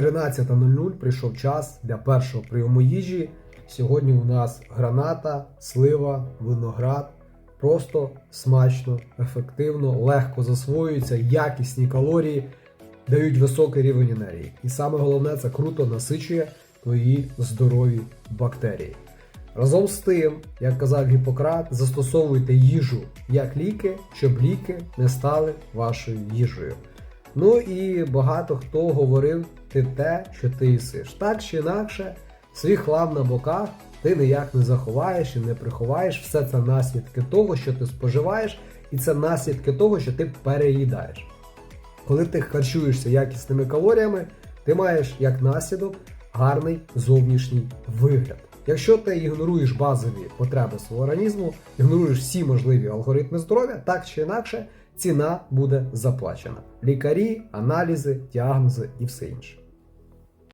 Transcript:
13.00 прийшов час для першого прийому їжі. Сьогодні у нас граната, слива, виноград. Просто смачно, ефективно, легко засвоюються, якісні калорії, дають високий рівень енергії. І саме головне, це круто насичує твої здорові бактерії. Разом з тим, як казав Гіппократ, застосовуйте їжу як ліки, щоб ліки не стали вашою їжею. Ну і багато хто говорив ти те, що ти їсиш. Так чи інакше, свій хлам на боках ти ніяк не заховаєш і не приховаєш. Все це наслідки того, що ти споживаєш, і це наслідки того, що ти переїдаєш. Коли ти харчуєшся якісними калоріями, ти маєш як наслідок гарний зовнішній вигляд. Якщо ти ігноруєш базові потреби свого організму, ігноруєш всі можливі алгоритми здоров'я, так чи інакше ціна буде заплачена. Лікарі, аналізи, діагнози і все інше.